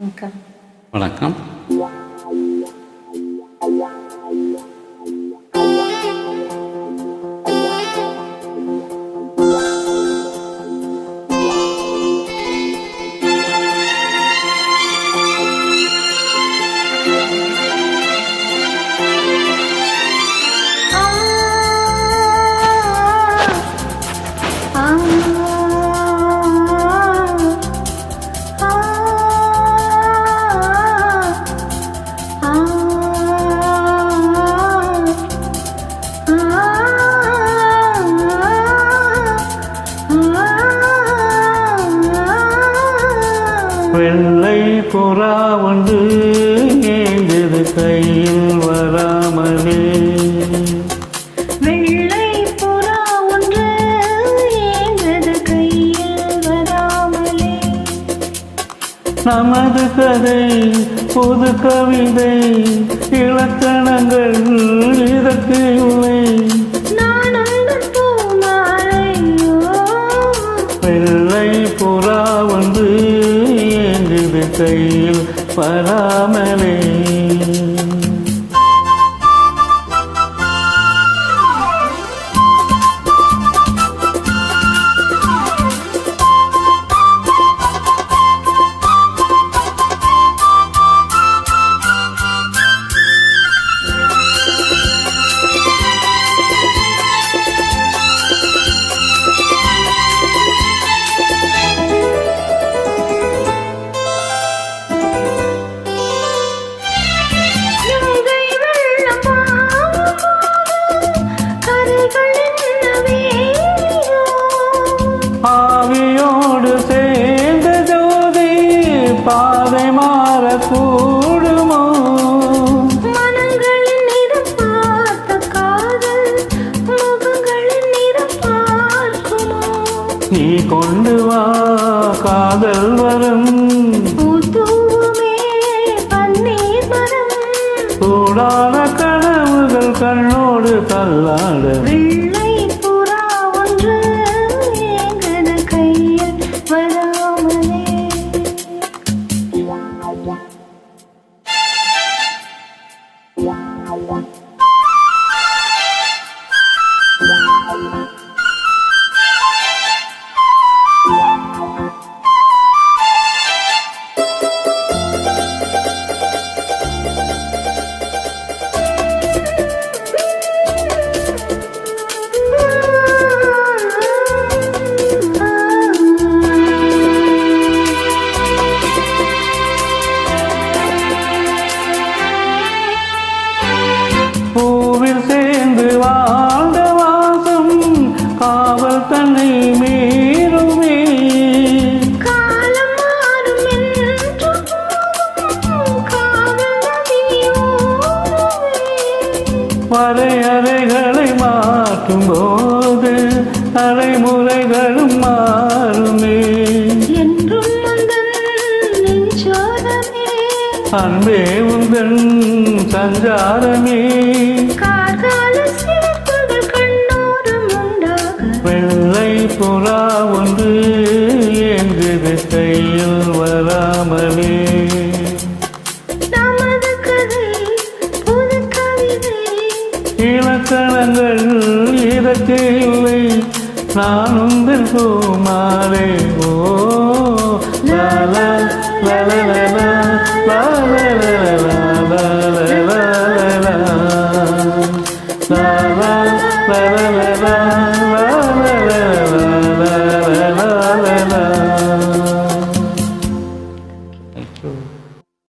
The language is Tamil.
Olá, campo. Olá, campo. வெள்ளை புறா ஒன்று ஏந்தது கையில் வராமலே. வெள்ளை புறா ஒன்று ஏந்தது கையில் வராமலே. நமது கதை புது கவிதை இலக்கணங்கள் ஏந்தது பாதை மாறக்கூடுமோ நீ கொண்டு வா காதல் வரும். சூடான கனவுகள் கண்ணோடு தள்ளாட. Wow. பூவில் சேர்ந்து வாழ்ந்த வாசம் காவல் தன்னை மீறுமே. வரையறைகளை மாற்றும் போது தலைமுறைகளும் மாறுமே அன்பே உந்தன் சஞ்சாரமே. வெள்ளை புறா ஒன்று எங்குது கையில் வராமலே. இலக்கணங்கள் இதற்கு இல்லை நான் உந்தன் பூமாலே